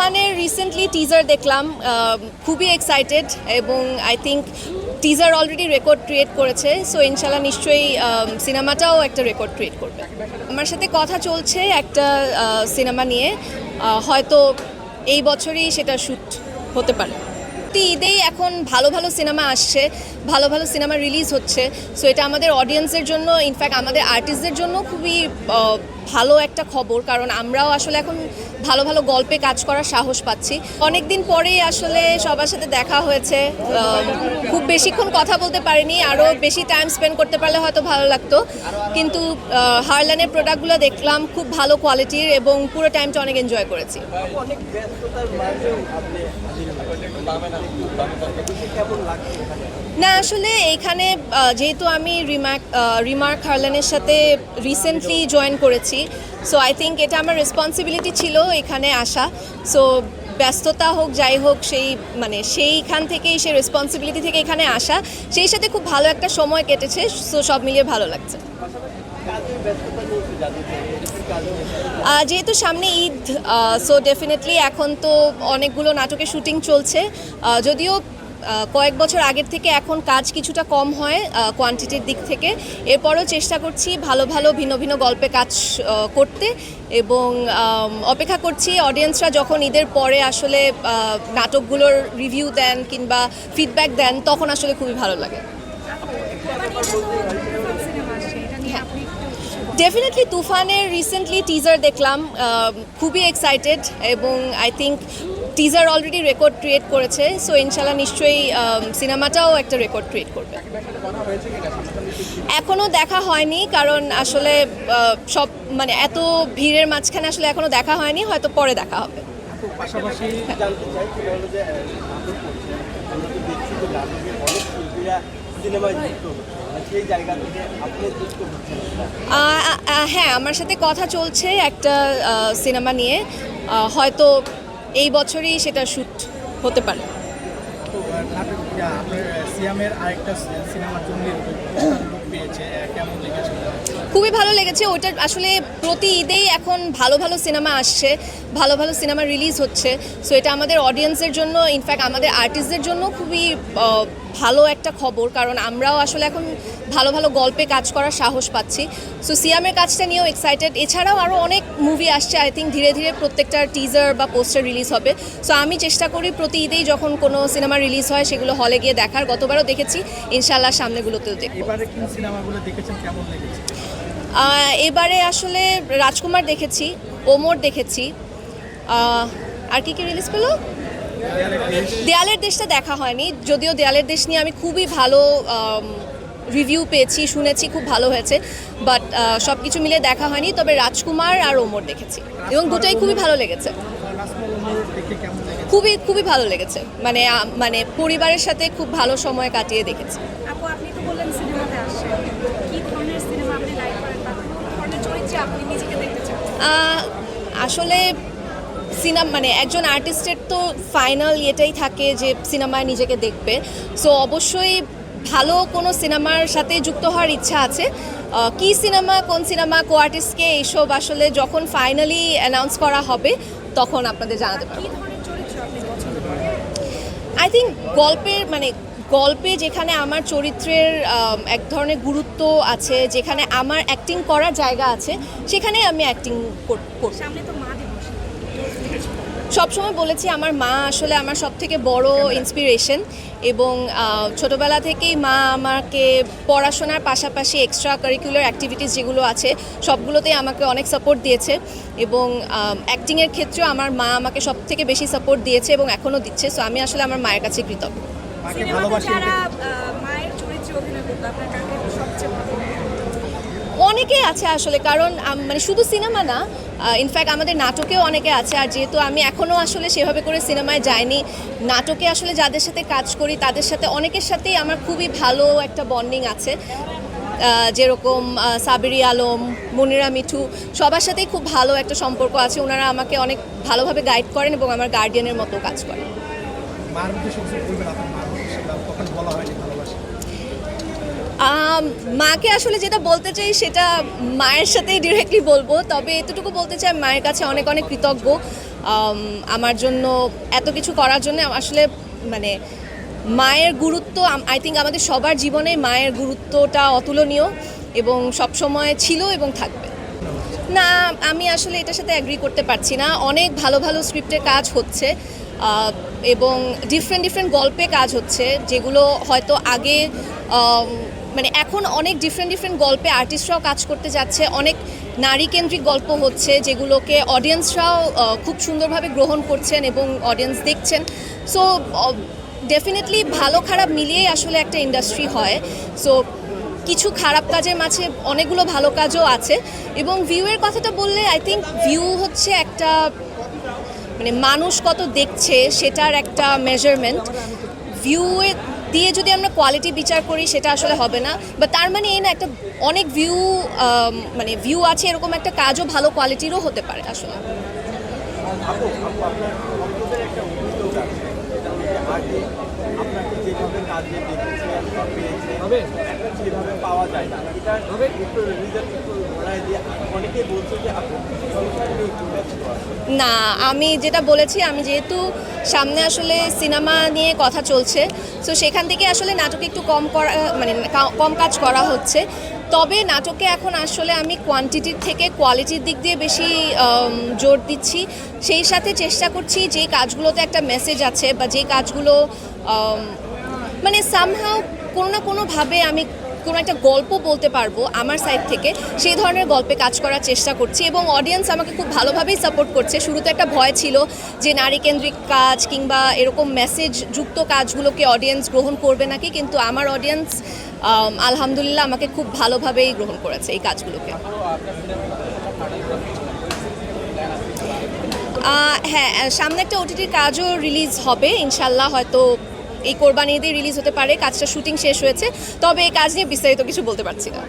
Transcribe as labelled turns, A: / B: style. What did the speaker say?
A: তুফানের recently teaser দেখলাম খুবই এক্সাইটেড এবং I think teaser already record create করেছে সো ইনশাল্লাহ নিশ্চয়ই সিনেমাটাও একটা রেকর্ড ক্রিয়েট করবে। আমার সাথে কথা চলছে একটা সিনেমা নিয়ে হয়তো এই বছরই সেটা শ্যুট হতে পারে। প্রতি ঈদেই এখন ভালো ভালো সিনেমা আসছে, ভালো ভালো সিনেমা রিলিজ হচ্ছে সো এটা আমাদের অডিয়েন্সের জন্য ইনফ্যাক্ট আমাদের আর্টিস্টদের জন্য খুবই ভালো একটা খবর, কারণ আমরাও আসলে এখন ভালো ভালো গল্পে কাজ করার সাহস পাচ্ছি। অনেক দিন পরেই আসলে সবার সাথে দেখা হয়েছে। খুব বেশিক্ষণ কথা বলতে পারিনি আরও বেশি টাইম স্পেন্ড করতে পারলে হয়তো ভালো লাগতো। কিন্তু হারলানের প্রোডাক্টগুলো দেখলাম, খুব ভালো কোয়ালিটির এবং পুরো টাইমটা অনেক এনজয় করেছি।
B: এখানে
A: না, আসলে এইখানে যেহেতু আমি রিমার্ক রিমার্ক হারলানের সাথে রিসেন্টলি জয়েন করেছি সো আই থিঙ্ক এটা আমার রেসপন্সিবিলিটি ছিল এখানে আসা। সো ব্যস্ততা হোক, যাই হোক, সেই মানে সেইখান থেকেই, সেই রেসপন্সিবিলিটি থেকে এখানে আসা। সেই সাথে খুব ভালো একটা সময় কেটেছে সো সব মিলিয়ে ভালো লাগছে। যেহেতু সামনে ঈদ সো ডেফিনেটলি এখন তো অনেকগুলো নাটকের শুটিং চলছে। যদিও কয়েক বছর আগের থেকে এখন কাজ কিছুটা কম হয় কোয়ান্টিটির দিক থেকে। এরপরও চেষ্টা করছি ভালো ভালো ভিন্ন ভিন্ন গল্পে কাজ করতে এবং অপেক্ষা করছি অডিয়েন্সরা যখন ঈদের পরে আসলে নাটকগুলোর রিভিউ দেন কিংবা ফিডব্যাক দেন, তখন আসলে খুবই ভালো লাগে। ডেফিনেটলি তুফানের রিসেন্টলি টিজার দেখলাম খুবই এক্সাইটেড এবং I think teaser already record create করেছে সো ইনশাল্লাহ নিশ্চয়ই সিনেমাটাও একটা রেকর্ড ক্রিয়েট করবে এখনও দেখা হয়নি কারণ আসলে সব মানে এত ভিড়ের মাঝখানে আসলে এখনও দেখা হয়নি হয়তো পরে দেখা হবে
B: পাশাপাশি জানতে চাই যে আহ, নাটক করছে আমরা তো দেখছি যে নাটকের অনেক শিল্পীরা সিনেমায় যুক্ত সেই জায়গা থেকে আপনি যুক্ত হচ্ছেন না।
A: আহ, আহ, হ্যাঁ আমার সাথে কথা চলছে একটা সিনেমা নিয়ে হয়তো এই বছরই সেটা শ্যুট হতে পারে।
C: সিয়ামের আরেকটা সি- সিনেমার জন্য পেয়েছে কেমন
A: খুবই ভালো লেগেছে। ওটা আসলে প্রতি ঈদেই এখন ভালো ভালো সিনেমা আসছে, ভালো ভালো সিনেমা রিলিজ হচ্ছে। সো এটা আমাদের অডিয়েন্সের জন্য ইনফ্যাক্ট আমাদের আর্টিস্টদের জন্য খুবই ভালো একটা খবর। কারণ আমরাও আসলে এখন ভালো ভালো গল্পে কাজ করার সাহস পাচ্ছি। সো সিয়ামের কাজটা নিয়েও এক্সাইটেড এছাড়াও আরও অনেক মুভি আসছে। আই থিঙ্ক ধীরে ধীরে প্রত্যেকটা টিজার বা পোস্টার রিলিজ হবে। সো আমি চেষ্টা করি প্রতি ঈদেই যখন কোনো সিনেমা রিলিজ হয়, সেগুলো হলে গিয়ে দেখার। গতবারও দেখেছি। ইনশাল্লাহ সামনেগুলোতেও দেখব।
C: এবারে
A: আসলে রাজকুমার দেখেছি, ওমর দেখেছি। আর কি কি রিলিজ পেল? দেয়ালের দেশটা দেখা হয়নি, যদিও দেয়ালের দেশ নিয়ে আমি খুবই ভালো রিভিউ পেয়েছি, শুনেছি, খুব ভালো হয়েছে। বাট সব কিছু মিলে দেখা হয়নি, তবে রাজকুমার আর ওমর দেখেছি। এবং দুটোই খুবই ভালো লেগেছে। খুবই খুবই ভালো লেগেছে। মানে মানে পরিবারের সাথে খুব ভালো সময় কাটিয়ে দেখেছি
D: আপু আপনি তো বললেন সিনেমাতে আসেন কি ধরনের সিনেমা আপনি লাইক করেন বা কোন ধরনের চরিত্রে আপনি নিজেকে দেখতে চান
A: আহ, আসলে সিনেমা মানে একজন আর্টিস্টের তো ফাইনাল এটাই থাকে যে সিনেমায় নিজেকে দেখবে। সো অবশ্যই ভালো কোনো সিনেমার সাথে যুক্ত হওয়ার ইচ্ছা আছে। কি সিনেমা কোন সিনেমা কো আর্টিস্টকে এইসব আসলে যখন ফাইনালি অ্যানাউন্স করা হবে তখন আপনাদের জানাতে পারব। আই থিঙ্ক গল্পের মানে গল্পে যেখানে আমার চরিত্রের এক ধরনের গুরুত্ব আছে যেখানে আমার অ্যাক্টিং করার জায়গা আছে সেখানে আমি অ্যাক্টিং করব
D: সামনে তো মা
A: সবসময় বলেছি আমার মা আসলে আমার সব থেকে বড় ইন্সপিরেশন এবং ছোটবেলা থেকেই মা আমাকে পড়াশোনার পাশাপাশি এক্সট্রা কারিকুলার অ্যাক্টিভিটিস যেগুলো আছে সবগুলোতেই আমাকে অনেক সাপোর্ট দিয়েছে এবং অ্যাক্টিংয়ের ক্ষেত্রেও আমার মা আমাকে সব থেকে বেশি সাপোর্ট দিয়েছে এবং এখনও দিচ্ছে সো আমি আসলে আমার মায়ের কাছে কৃতজ্ঞ।
D: যারা আহ, মায়ের চরিত্রে অভিনয় করতো আপনার কাকে সবচেয়ে ভালো লাগে?
A: অনেকেই আছে আসলে কারণ মানে শুধু সিনেমা না ইনফ্যাক্ট আমাদের নাটকেও অনেকে আছে আর যেহেতু আমি এখনও আসলে সেভাবে করে সিনেমায় যাইনি নাটকে আসলে যাদের সাথে কাজ করি তাদের সাথে অনেকের সাথেই আমার খুবই ভালো একটা বন্ডিং আছে। যেরকম সাবেরি আলম মনিরা মিঠু সবার সাথেই খুব ভালো একটা সম্পর্ক আছে ওনারা আমাকে অনেক ভালোভাবে গাইড করেন এবং আমার গার্ডিয়ানের মতো কাজ করেন।
C: বলা হয়নি
A: মাকে আসলে যেটা বলতে চাই সেটা মায়ের সাথেই ডিরেক্টলি বলব, তবে এতটুকু বলতে চাই মায়ের কাছে অনেক অনেক কৃতজ্ঞ। আমার জন্য এত কিছু করার জন্য আসলে মানে মায়ের গুরুত্ব আই থিঙ্ক আমাদের সবার জীবনে মায়ের গুরুত্বটা অতুলনীয় এবং সবসময় ছিল এবং থাকবে। না, আমি আসলে এটার সাথে অ্যাগ্রি করতে পারছি না। অনেক ভালো ভালো স্ক্রিপ্টের কাজ হচ্ছে। এবং ডিফারেন্ট ডিফারেন্ট গল্পে কাজ হচ্ছে, যেগুলো হয়তো আগে মানে এখন অনেক ডিফারেন্ট ডিফারেন্ট গল্পে আর্টিস্টরাও কাজ করতে যাচ্ছে, অনেক নারী কেন্দ্রিক গল্প হচ্ছে, যেগুলোকে অডিয়েন্সরাও খুব সুন্দরভাবে গ্রহণ করছেন এবং অডিয়েন্স দেখছেন। সো ডেফিনেটলি ভালো খারাপ মিলিয়েই আসলে একটা ইন্ডাস্ট্রি হয়। সো কিছু খারাপ কাজের মাঝে অনেকগুলো ভালো কাজও আছে। এবং ভিউয়ের কথাটা বললে আই থিঙ্ক ভিউ হচ্ছে একটা মানে মানুষ কত দেখছে সেটার একটা মেজারমেন্ট ভিউয়ে দিয়ে যদি আমরা কোয়ালিটি বিচার করি, সেটা আসলে হবে না। বা তার মানে এই না, একটা অনেক ভিউ মানে ভিউ আছে এরকম একটা কাজও ভালো কোয়ালিটিরও হতে পারে আসলে
B: আপু আপু আপনার ভক্তদের একটা অভিযোগ আছে সেটা হচ্ছে আগে আপনাকে যেভাবে কাজে দেখেছে বা পেয়েছে সেভাবে পাওয়া যায় না। এটার একটু একটু দিয়ে অনেকে বলছে যে আপনি
A: না আমি যেটা বলেছি আমি যেহেতু সামনে আসলে সিনেমা নিয়ে কথা চলছে তো সেখান থেকে আসলে নাটকে একটু কম করা মানে কম কাজ করা হচ্ছে। তবে নাটকে এখন আসলে আমি কোয়ান্টিটির থেকে কোয়ালিটির দিক দিয়ে বেশি জোর দিচ্ছি। সেই সাথে চেষ্টা করছি যে কাজগুলোতে একটা মেসেজ আছে বা যে কাজগুলো মানে সামহাও কোনো না কোনোভাবে আমি কোনো একটা গল্প বলতে পারব আমার সাইড থেকে, সেই ধরনের গল্পে কাজ করার চেষ্টা করছি এবং অডিয়েন্স আমাকে খুব ভালোভাবেই সাপোর্ট করছে। শুরুতে একটা ভয় ছিল যে নারী কেন্দ্রিক কাজ কিংবা এরকম মেসেজ যুক্ত কাজগুলোকে অডিয়েন্স গ্রহণ করবে নাকি, কিন্তু আমার অডিয়েন্স আলহামদুলিল্লাহ আমাকে খুব ভালোভাবেই গ্রহণ করেছে এই কাজগুলোকে। হ্যাঁ সামনে একটা ওটিটির কাজও রিলিজ হবে। ইনশাল্লাহ হয়তো এই কোরবানি ঈদে রিলিজ হতে পারে। কাজটা শুটিং শেষ হয়েছে। তবে এই কাজ নিয়ে বিস্তারিত কিছু বলতে পারছি না।